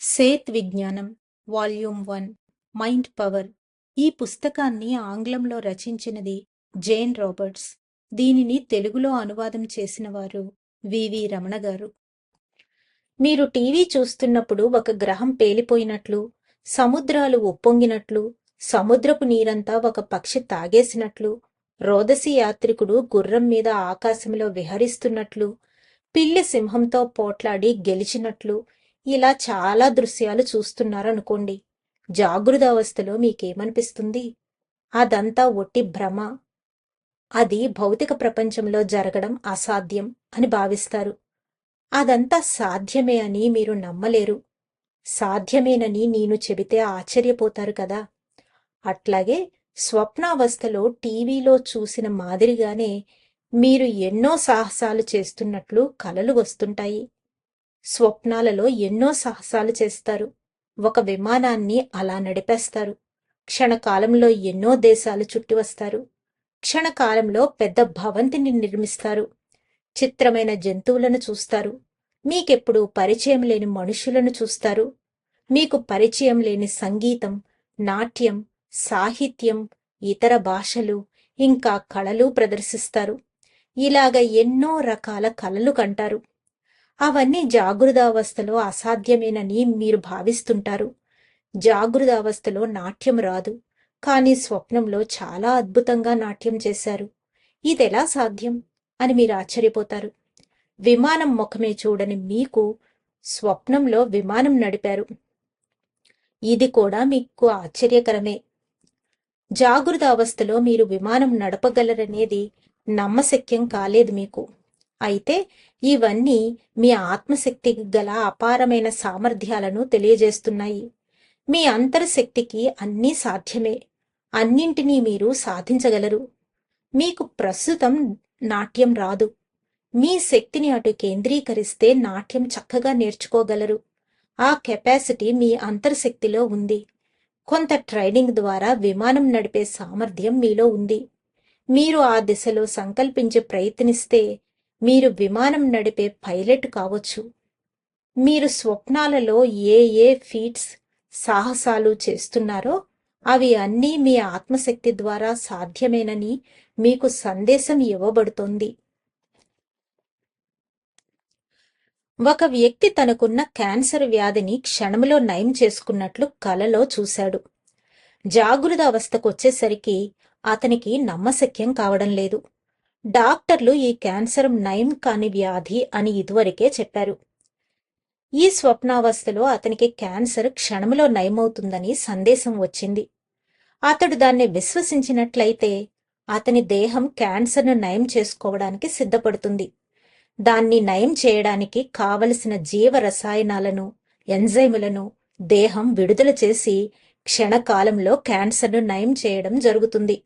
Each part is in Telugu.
సేత్ విజ్ఞానం వాల్యూమ్ వన్ మైండ్ పవర్. ఈ పుస్తకాన్ని ఆంగ్లంలో రచించినది జేన్ రాబర్ట్స్. దీనిని తెలుగులో అనువాదం చేసిన వారు వివి రమణ గారు. మీరు టీవీ చూస్తున్నప్పుడు ఒక గ్రహం పేలిపోయినట్లు సముద్రాలు ఉప్పొంగినట్లు సముద్రపు నీరంతా ఒక పక్షి తాగేసినట్లు రోదసి యాత్రికుడు గుర్రం మీద ఆకాశంలో విహరిస్తున్నట్లు పిల్లి సింహంతో పోట్లాడి గెలిచినట్లు ఇలా చాలా దృశ్యాలు చూస్తున్నారనుకోండి. జాగృత అవస్థలో మీకేమనిపిస్తుంది? అదంతా ఒట్టి భ్రమ. అది భౌతిక ప్రపంచంలో జరగడం అసాధ్యం అని భావిస్తారు. అదంతా సాధ్యమే అని మీరు నమ్మలేరు. సాధ్యమేనని నేను చెబితే ఆశ్చర్యపోతారు కదా. అట్లాగే స్వప్నావస్థలో టీవీలో చూసిన మాదిరిగానే మీరు ఎన్నో సాహసాలు చేస్తున్నట్లు కలలు వస్తుంటాయి. స్వప్నాలలో ఎన్నో సాహసాలు చేస్తారు. ఒక విమానాన్ని అలా నడిపేస్తారు. క్షణకాలంలో ఎన్నో దేశాలు చుట్టి వస్తారు క్షణకాలంలో పెద్ద భవంతిని నిర్మిస్తారు. చిత్రమైన జంతువులను చూస్తారు. మీకెప్పుడు పరిచయం లేని మనుషులను చూస్తారు. మీకు పరిచయం లేని సంగీతం నాట్యం సాహిత్యం ఇతర భాషలు ఇంకా కళలు ప్రదర్శిస్తారు. ఇలాగ ఎన్నో రకాల కళలు కంటారు. అవన్నీ జాగృతావస్థలో అసాధ్యమేనని మీరు భావిస్తుంటారు. జాగృతావస్థలో నాట్యం రాదు కానీ స్వప్నంలో చాలా అద్భుతంగా నాట్యం చేశారు. ఇదెలా సాధ్యం? అని మీరు ఆశ్చర్యపోతారు. విమానం ముఖమే చూడని మీకు స్వప్నంలో విమానం నడిపారు. ఇది కూడా మీకు ఆశ్చర్యకరమే. జాగృత అవస్థలో మీరు విమానం నడపగలరనేది నమ్మశక్యం కాలేదు మీకు. అయితే ఇవన్నీ మీ ఆత్మశక్తికి గల అపారమైన సామర్థ్యాలను తెలియజేస్తున్నాయి. మీ అంతర్శక్తికి అన్నీ సాధ్యమే. అన్నింటినీ మీరు సాధించగలరు. మీకు ప్రస్తుతం నాట్యం రాదు. మీ శక్తిని అటు కేంద్రీకరిస్తే నాట్యం చక్కగా నేర్చుకోగలరు. ఆ కెపాసిటీ మీ అంతర్శక్తిలో ఉంది. కొంత ట్రైనింగ్ ద్వారా విమానం నడిపే సామర్థ్యం మీలో ఉంది. మీరు ఆ దిశలో సంకల్పించి ప్రయత్నిస్తే మీరు విమానం నడిపే పైలట్ కావచ్చు. మీరు స్వప్నాలలో ఏ ఏ ఫీట్స్ సాహసాలు చేస్తున్నారో అవి అన్నీ మీ ఆత్మశక్తి ద్వారా సాధ్యమేనని మీకు సందేశం ఇవ్వబడుతోంది. ఒక వ్యక్తి తనకున్న క్యాన్సర్ వ్యాధిని క్షణంలో నయం చేసుకున్నట్లు కలలో చూశాడు. జాగృత అవస్థకు వచ్చేసరికి అతనికి నమ్మశక్యం కావడం లేదు. డాక్టర్లు ఈ క్యాన్సర్ నయం కాని వ్యాధి అని ఇదివరకే చెప్పారు. ఈ స్వప్నావస్థలో అతనికి క్యాన్సర్ క్షణంలో నయమవుతుందని సందేశం వచ్చింది. అతడు దాన్ని విశ్వసించినట్లయితే అతని దేహం క్యాన్సర్ను నయం చేసుకోవడానికి సిద్ధపడుతుంది. దాన్ని నయం చేయడానికి కావలసిన జీవ రసాయనాలను ఎంజైములను దేహం విడుదల చేసి క్షణకాలంలో క్యాన్సర్ను నయం చేయడం జరుగుతుంది.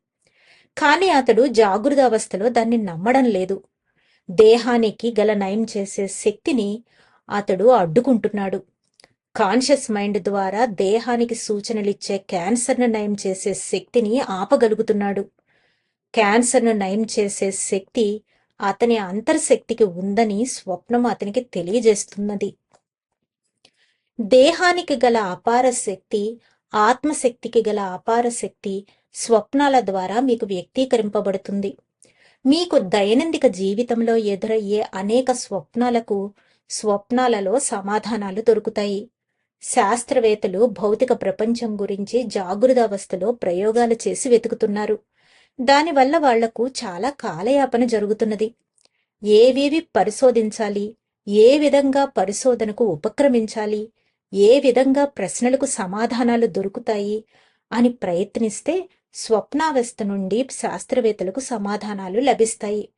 కానీ అతడు జాగృత అవస్థలో దాన్ని నమ్మడం లేదు. దేహానికి గల నయం చేసే శక్తిని అతడు అడ్డుకుంటున్నాడు. కాన్షియస్ మైండ్ ద్వారా దేహానికి సూచనలిచ్చే క్యాన్సర్ను నయం చేసే శక్తిని ఆపగలుగుతున్నాడు. క్యాన్సర్ను నయం చేసే శక్తి అతని అంతర్శక్తికి ఉందని స్వప్నం అతనికి తెలియజేస్తున్నది. దేహానికి గల అపార శక్తి ఆత్మశక్తికి గల అపార శక్తి స్వప్నాల ద్వారా మీకు వ్యక్తీకరింపబడుతుంది. మీకు దైనందిక జీవితంలో ఎదురయ్యే అనేక స్వప్నాలకు స్వప్నాలలో సమాధానాలు దొరుకుతాయి. శాస్త్రవేత్తలు భౌతిక ప్రపంచం గురించి జాగృత అవస్థలో ప్రయోగాలు చేసి వెతుకుతున్నారు. దానివల్ల వాళ్ళకు చాలా కాలయాపన జరుగుతున్నది. ఏవేవి పరిశోధించాలి? ఏ విధంగా పరిశోధనకు ఉపక్రమించాలి? ఏ విధంగా ప్రశ్నలకు సమాధానాలు దొరుకుతాయి? అని ప్రయత్నిస్తే స్వప్నావస్థ నుండి శాస్త్రవేత్తలకు సమాధానాలు లభిస్తాయి.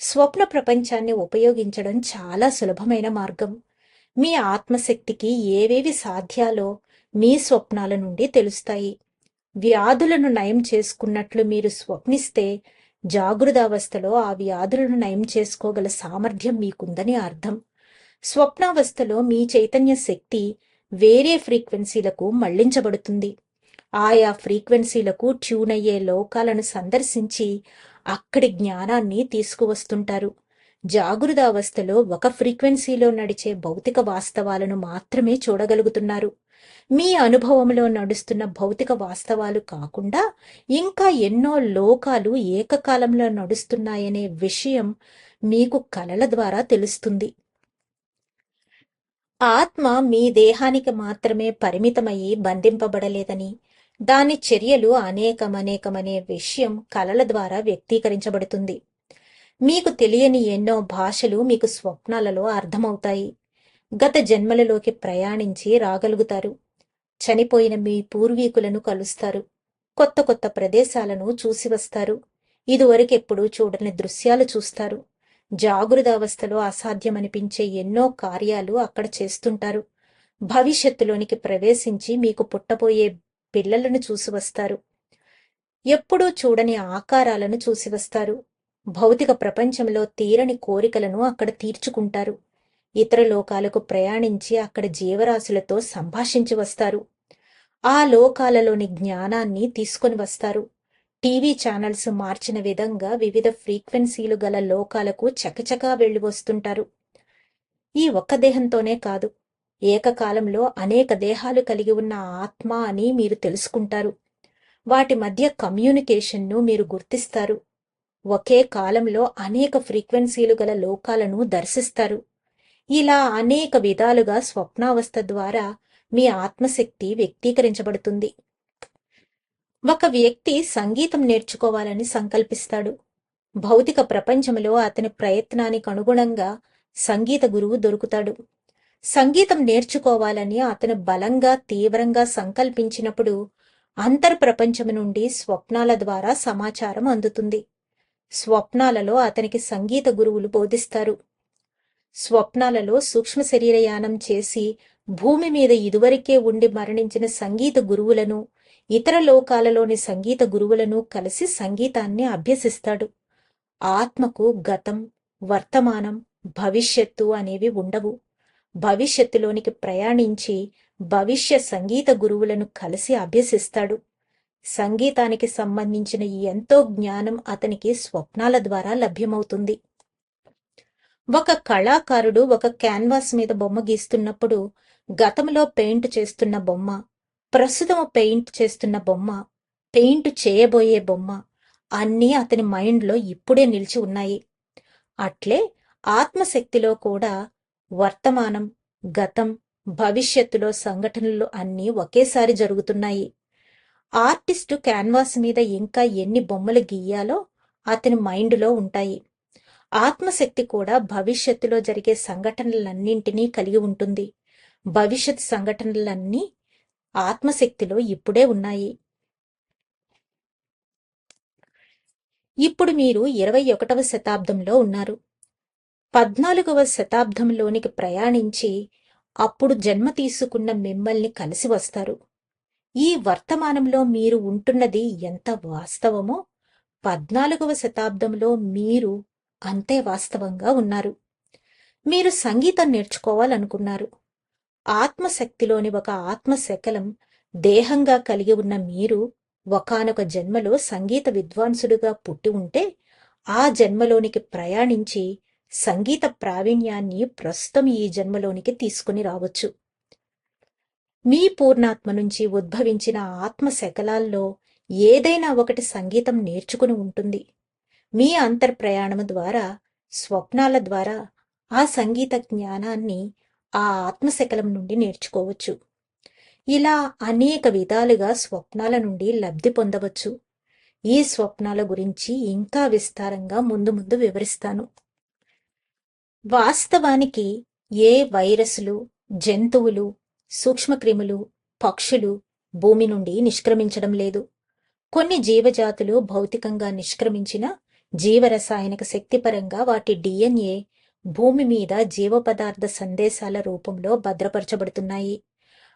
స్వప్న ప్రపంచాన్ని ఉపయోగించడం చాలా సులభమైన మార్గం. మీ ఆత్మశక్తికి ఏవేవి సాధ్యాలో మీ స్వప్నాల నుండి తెలుస్తాయి. వ్యాధులను నయం చేసుకున్నట్లు మీరు స్వప్నిస్తే జాగృతావస్థలో ఆ వ్యాధులను నయం చేసుకోగల సామర్థ్యం మీకుందని అర్థం. స్వప్నావస్థలో మీ చైతన్య శక్తి వేరే ఫ్రీక్వెన్సీలకు మళ్ళించబడుతుంది. ఆయా ఫ్రీక్వెన్సీలకు ట్యూన్ అయ్యే లోకాలను సందర్శించి అక్కడి జ్ఞానాన్ని తీసుకువస్తుంటారు. జాగృత అవస్థలో ఒక ఫ్రీక్వెన్సీలో నడిచే భౌతిక వాస్తవాలను మాత్రమే చూడగలుగుతున్నారు. మీ అనుభవంలో నడుస్తున్న భౌతిక వాస్తవాలు కాకుండా ఇంకా ఎన్నో లోకాలు ఏకకాలంలో నడుస్తున్నాయనే విషయం మీకు కలల ద్వారా తెలుస్తుంది. ఆత్మ మీ దేహానికి మాత్రమే పరిమితమయ్యి బంధింపబడలేదని దాని చర్యలు అనేకమనేకమనే విషయం కలల ద్వారా వ్యక్తీకరించబడుతుంది. మీకు తెలియని ఎన్నో భాషలు మీకు స్వప్నాలలో అర్థమవుతాయి. గత జన్మలలోకి ప్రయాణించి రాగలుగుతారు. చనిపోయిన మీ పూర్వీకులను కలుస్తారు. కొత్త కొత్త ప్రదేశాలను చూసి వస్తారు ఇదివరకెప్పుడు చూడని దృశ్యాలు చూస్తారు. జాగృత అవస్థలో అసాధ్యమనిపించే ఎన్నో కార్యాలు అక్కడ చేస్తుంటారు. భవిష్యత్తులోనికి ప్రవేశించి మీకు పుట్టబోయే పిల్లలను చూసి వస్తారు. ఎప్పుడూ చూడని ఆకారాలను చూసి వస్తారు. భౌతిక ప్రపంచంలో తీరని కోరికలను అక్కడ తీర్చుకుంటారు. ఇతర లోకాలకు ప్రయాణించి అక్కడ జీవరాశులతో సంభాషించి వస్తారు. ఆ లోకాలలోని జ్ఞానాన్ని తీసుకొని వస్తారు. టీవీ ఛానల్స్ మార్చిన విధంగా వివిధ ఫ్రీక్వెన్సీలు గల లోకాలకు చకచకా వెళ్ళి వస్తుంటారు. ఈ ఒక్క దేహంతోనే కాదు ఏకకాలంలో అనేక దేహాలు కలిగి ఉన్న ఆత్మ అని మీరు తెలుసుకుంటారు. వాటి మధ్య కమ్యూనికేషన్ను మీరు గుర్తిస్తారు. ఒకే కాలంలో అనేక ఫ్రీక్వెన్సీలు గల లోకాలను దర్శిస్తారు. ఇలా అనేక విధాలుగా స్వప్నావస్థ ద్వారా మీ ఆత్మశక్తి వ్యక్తీకరించబడుతుంది. ఒక వ్యక్తి సంగీతం నేర్చుకోవాలని సంకల్పిస్తాడు. భౌతిక ప్రపంచంలో అతని ప్రయత్నానికి అనుగుణంగా సంగీత గురువు దొరుకుతాడు. సంగీతం నేర్చుకోవాలని అతను బలంగా తీవ్రంగా సంకల్పించినప్పుడు అంతర్ప్రపంచం నుండి స్వప్నాల ద్వారా సమాచారం అందుతుంది. స్వప్నాలలో అతనికి సంగీత గురువులు బోధిస్తారు. స్వప్నాలలో సూక్ష్మ శరీరయానం చేసి భూమి మీద ఇదివరకే ఉండి మరణించిన సంగీత గురువులను ఇతర లోకాలలోని సంగీత గురువులను కలిసి సంగీతాన్ని అభ్యసిస్తాడు. ఆత్మకు గతం వర్తమానం భవిష్యత్తు అనేవి ఉండవు. భవిష్యత్తులోనికి ప్రయాణించి భవిష్య సంగీత గురువులను కలిసి అభ్యసిస్తాడు. సంగీతానికి సంబంధించిన ఎంతో జ్ఞానం అతనికి స్వప్నాల ద్వారా లభ్యమవుతుంది. ఒక కళాకారుడు ఒక క్యాన్వాస్ మీద బొమ్మ గీస్తున్నప్పుడు గతంలో పెయింట్ చేస్తున్న బొమ్మ ప్రస్తుతం పెయింట్ చేస్తున్న బొమ్మ పెయింట్ చేయబోయే బొమ్మ అన్నీ అతని మైండ్లో ఇప్పుడే నిలిచి ఉన్నాయి. అట్లే ఆత్మశక్తిలో కూడా వర్తమానం గతం భవిష్యత్తులో సంఘటనలు అన్నీ ఒకేసారి జరుగుతున్నాయి. ఆర్టిస్టు క్యాన్వాస్ మీద ఇంకా ఎన్ని బొమ్మలు గీయాలో అతని మైండ్లో ఉంటాయి. ఆత్మశక్తి కూడా భవిష్యత్తులో జరిగే సంఘటనలన్నింటినీ కలిగి ఉంటుంది. భవిష్యత్ సంఘటనలన్నీ ఆత్మశక్తిలో ఇప్పుడే ఉన్నాయి. ఇప్పుడు మీరు ఇరవై ఒకటవ శతాబ్దంలో ఉన్నారు. పద్నాలుగవ శతాబ్దంలోనికి ప్రయాణించి అప్పుడు జన్మ తీసుకున్న మిమ్మల్ని కలిసి వస్తారు. ఈ వర్తమానంలో మీరు ఉంటున్నది ఎంత వాస్తవమో పద్నాలుగవ శతాబ్దంలో మీరు అంతే వాస్తవంగా ఉన్నారు. మీరు సంగీతం నేర్చుకోవాలనుకున్నారు. ఆత్మశక్తిలోని ఒక ఆత్మశకలం దేహంగా కలిగి ఉన్న మీరు ఒకానొక జన్మలో సంగీత విద్వాంసుడుగా పుట్టి ఉంటే ఆ జన్మలోనికి ప్రయాణించి సంగీత ప్రావీణ్యాన్ని ప్రస్తుతం ఈ జన్మలోనికి తీసుకుని రావచ్చు. మీ పూర్ణాత్మ నుంచి ఉద్భవించిన ఆత్మ శకలాల్లో ఏదైనా ఒకటి సంగీతం నేర్చుకుని ఉంటుంది. మీ అంతర్ప్రయాణము ద్వారా స్వప్నాల ద్వారా ఆ సంగీత జ్ఞానాన్ని ఆ ఆత్మశకలం నుండి నేర్చుకోవచ్చు. ఇలా అనేక విధాలుగా స్వప్నాల నుండి లబ్ధి పొందవచ్చు. ఈ స్వప్నాల గురించి ఇంకా విస్తారంగా ముందు ముందు వివరిస్తాను. వాస్తవానికి ఏ వైరస్లు జంతువులు సూక్ష్మక్రిములు పక్షులు భూమి నుండి నిష్క్రమించడం లేదు. కొన్ని జీవజాతులు భౌతికంగా నిష్క్రమించిన జీవరసాయనిక శక్తిపరంగా వాటి డిఎన్ఏ భూమి మీద జీవపదార్థ సందేశాల రూపంలో భద్రపరచబడుతున్నాయి.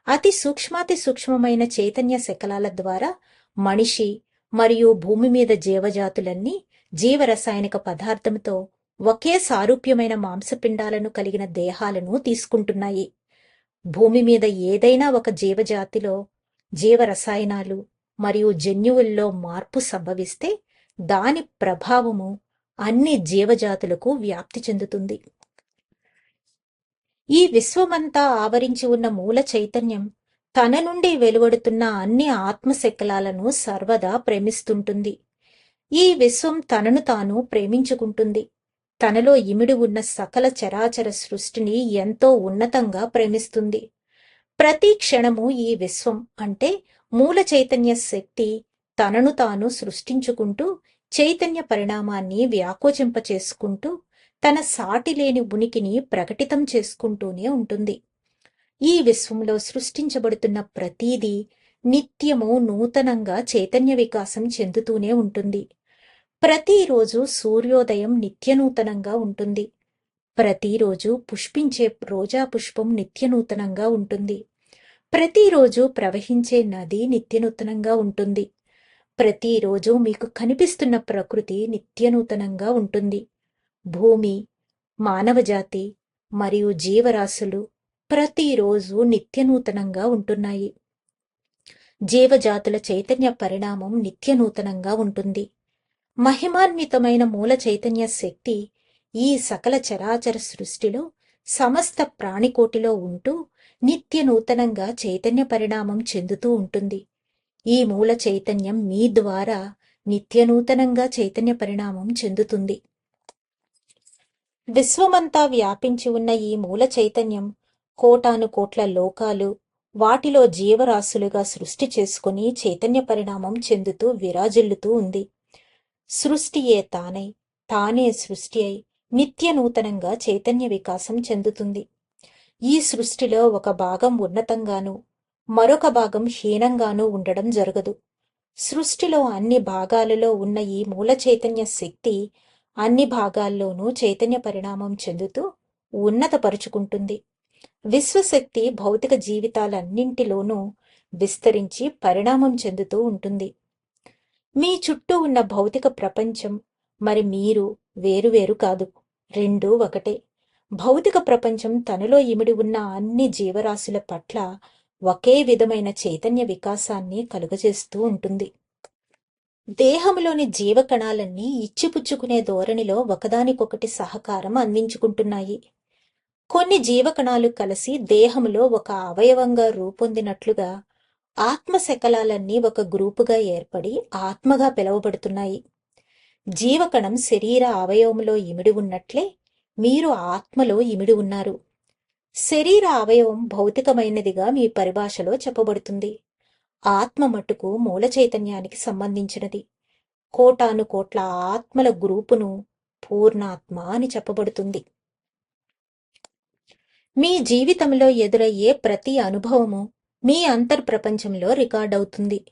అతి సూక్ష్మాతి సూక్ష్మమైన చైతన్య శకలాల ద్వారా మనిషి మరియు భూమి మీద జీవజాతులన్నీ జీవరసాయనిక పదార్థంతో ఒకే సారూప్యమైన మాంసపిండాలను కలిగిన దేహాలను తీసుకుంటున్నాయి. భూమి మీద ఏదైనా ఒక జీవజాతిలో జీవరసాయనాలు మరియు జన్యువుల్లో మార్పు సంభవిస్తే దాని ప్రభావము అన్ని జీవజాతులకు వ్యాప్తి చెందుతుంది. ఈ విశ్వమంతా ఆవరించి ఉన్న మూల చైతన్యం తన నుండి వెలువడుతున్న అన్ని ఆత్మశకలాలను సర్వదా ప్రేమిస్తుంటుంది. ఈ విశ్వం తనను తాను ప్రేమించుకుంటుంది. తనలో ఇమిడి ఉన్న సకల చరాచర సృష్టిని ఎంతో ఉన్నతంగా ప్రేమిస్తుంది. ప్రతి క్షణము ఈ విశ్వం అంటే మూల చైతన్య శక్తి తనను తాను సృష్టించుకుంటూ చైతన్య పరిణామాన్ని వ్యాకోచింప చేసుకుంటూ తన సాటి లేని ఉనికిని ప్రకటితం చేసుకుంటూనే ఉంటుంది. ఈ విశ్వంలో సృష్టించబడుతున్న ప్రతీదీ నిత్యము నూతనంగా చైతన్య వికాసం చెందుతూనే ఉంటుంది. ప్రతిరోజు సూర్యోదయం నిత్యనూతనంగా ఉంటుంది. ప్రతిరోజు పుష్పించే రోజా పుష్పం నిత్యనూతనంగా ఉంటుంది. ప్రతిరోజు ప్రవహించే నది నిత్యనూతనంగా ఉంటుంది. ప్రతిరోజు మీకు కనిపిస్తున్న ప్రకృతి నిత్యనూతనంగా ఉంటుంది. భూమి మానవజాతి మరియు జీవరాశులు ప్రతిరోజు నిత్యనూతనంగా ఉంటున్నాయి. జీవజాతుల చైతన్య పరిణామం నిత్యనూతనంగా ఉంటుంది. మహిమాన్వితమైన మూల చైతన్య శక్తి ఈ సకల చరాచర సృష్టిలో సమస్త ప్రాణికోటిలో ఉంటూ నిత్య నూతనంగా చైతన్య పరిణామం చెందుతూ ఉంటుంది. ఈ మూల చైతన్యం మీ ద్వారా నిత్యనూతనంగా చైతన్య పరిణామం చెందుతుంది. విశ్వమంతా వ్యాపించి ఉన్న ఈ మూల చైతన్యం కోటాను కోట్ల లోకాలు వాటిలో జీవరాశులుగా సృష్టి చేసుకుని చైతన్య పరిణామం చెందుతూ విరాజిల్లుతూ ఉంది. సృష్టియే తానై తానే సృష్టి అయి నిత్య నూతనంగా చైతన్య వికాసం చెందుతుంది. ఈ సృష్టిలో ఒక భాగం ఉన్నతంగానూ మరొక భాగం హీనంగానూ ఉండడం జరగదు. సృష్టిలో అన్ని భాగాలలో ఉన్న ఈ మూల చైతన్య శక్తి అన్ని భాగాల్లోనూ చైతన్య పరిణామం చెందుతూ ఉన్నతపరుచుకుంటుంది. విశ్వశక్తి భౌతిక జీవితాలన్నింటిలోనూ విస్తరించి పరిణామం చెందుతూ ఉంటుంది. మీ చుట్టూ ఉన్న భౌతిక ప్రపంచం మరి మీరు వేరువేరు కాదు. రెండూ ఒకటే. భౌతిక ప్రపంచం తనలో ఇమిడి ఉన్న అన్ని జీవరాశుల పట్ల ఒకే విధమైన చైతన్య వికాసాన్ని కలుగజేస్తూ ఉంటుంది. దేహంలోని జీవకణాలన్నీ ఇచ్చిపుచ్చుకునే ధోరణిలో ఒకదానికొకటి సహకారం అందించుకుంటున్నాయి. కొన్ని జీవకణాలు కలిసి దేహంలో ఒక అవయవంగా రూపొందినట్లుగా ఆత్మశకలాలన్నీ ఒక గ్రూపుగా ఏర్పడి ఆత్మగా పిలువబడుతున్నాయి. జీవకణం శరీర అవయవంలో ఇమిడి ఉన్నట్లే మీరు ఆత్మలో ఇమిడి ఉన్నారు. శరీర అవయవం భౌతికమైనదిగా మీ పరిభాషలో చెప్పబడుతుంది. ఆత్మ మట్టుకు మూల చైతన్యానికి సంబంధించినది. కోటాను కోట్ల ఆత్మల గ్రూపును పూర్ణాత్మ అని చెప్పబడుతుంది. మీ జీవితంలో ఎదురయ్యే ప్రతి అనుభవము మీ అంతర్ప్రపంచంలో రికార్డవుతుంది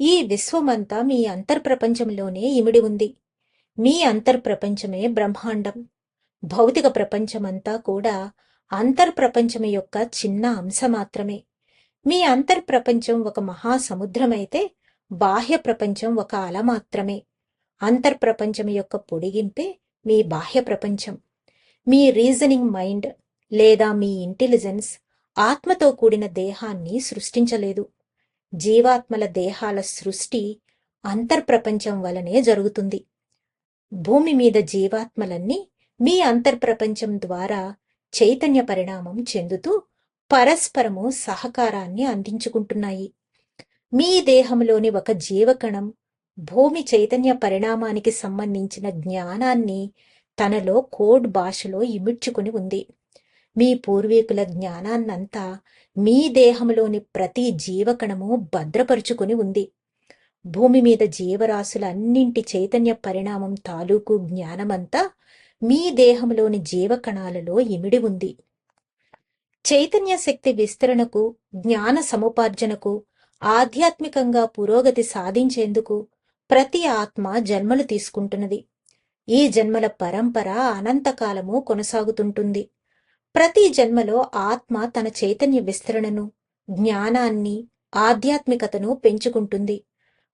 ఈ విశ్వమంతా మీ అంతర్ప్రపంచంలోనే ఇమిడి ఉంది. మీ అంతర్ప్రపంచమే బ్రహ్మాండం. భౌతిక ప్రపంచమంతా కూడా అంతర్ప్రపంచం యొక్క చిన్న అంశ మాత్రమే మీ అంతర్ప్రపంచం ఒక మహాసముద్రమైతే బాహ్య ప్రపంచం ఒక అల మాత్రమే అంతర్ప్రపంచం యొక్క పొడిగింపే మీ బాహ్య ప్రపంచం. మీ రీజనింగ్ మైండ్ లేదా మీ ఇంటెలిజెన్స్ ఆత్మతో కూడిన దేహాన్ని సృష్టించలేదు. జీవాత్మల దేహాల సృష్టి అంతర్ప్రపంచం వలనే జరుగుతుంది. భూమి మీద జీవాత్మలన్నీ మీ అంతర్ప్రపంచం ద్వారా చైతన్య పరిణామం చెందుతూ పరస్పరము సహకారాన్ని అందించుకుంటున్నాయి. మీ దేహంలోని ఒక జీవకణం భూమి చైతన్య పరిణామానికి సంబంధించిన జ్ఞానాన్ని తనలో కోడ్ భాషలో ఇమిడ్చుకుని ఉంది. మీ పూర్వీకుల జ్ఞానాన్నంతా మీ దేహంలోని ప్రతి జీవకణము భద్రపరుచుకుని ఉంది. భూమి మీద జీవరాశులన్నింటి చైతన్య పరిణామం తాలూకు జ్ఞానమంతా మీ దేహంలోని జీవకణాలలో ఇమిడి ఉంది. చైతన్య శక్తి విస్తరణకు జ్ఞాన సముపార్జనకు ఆధ్యాత్మికంగా పురోగతి సాధించేందుకు ప్రతి ఆత్మ జన్మలు తీసుకుంటున్నది. ఈ జన్మల పరంపర అనంతకాలము కొనసాగుతుంటుంది. ప్రతి జన్మలో ఆత్మ తన చైతన్య విస్తరణను జ్ఞానాన్ని ఆధ్యాత్మికతను పెంచుకుంటుంది.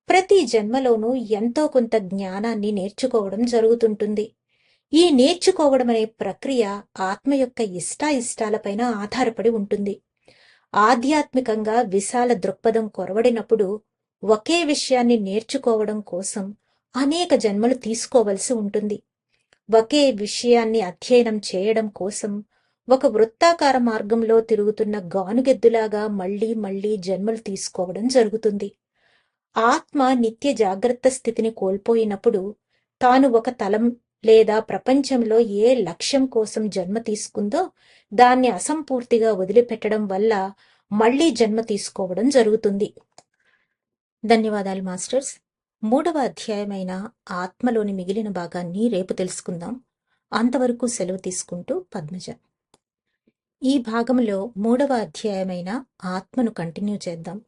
ప్రతి జన్మలోనూ ఎంతో కొంత జ్ఞానాన్ని నేర్చుకోవడం జరుగుతుంటుంది. ఈ నేర్చుకోవడం అనే ప్రక్రియ ఆత్మ యొక్క ఇష్టాయిష్టాలపైన ఆధారపడి ఉంటుంది. ఆధ్యాత్మికంగా విశాల దృక్పథం కొరవడినప్పుడు ఒకే విషయాన్ని నేర్చుకోవడం కోసం అనేక జన్మలు తీసుకోవలసి ఉంటుంది. ఒకే విషయాన్ని అధ్యయనం చేయడం కోసం ఒక వృత్తాకార మార్గంలో తిరుగుతున్న గానుగెద్దులాగా మళ్ళీ మళ్ళీ జన్మలు తీసుకోవడం జరుగుతుంది. ఆత్మ నిత్య జాగ్రత్త స్థితిని కోల్పోయినప్పుడు తాను ఒక తలం లేదా ప్రపంచంలో ఏ లక్ష్యం కోసం జన్మ తీసుకుందో దాన్ని అసంపూర్తిగా వదిలిపెట్టడం వల్ల మళ్ళీ జన్మ తీసుకోవడం జరుగుతుంది. ధన్యవాదాలు మాస్టర్స్. మూడవ అధ్యాయమైన ఆత్మలోని మిగిలిన భాగాన్ని రేపు తెలుసుకుందాం. అంతవరకు సెలవు తీసుకుంటూ పద్మజ. ఈ భాగంలో మూడవ అధ్యాయమైన ఆత్మను కంటిన్యూ చేద్దాం.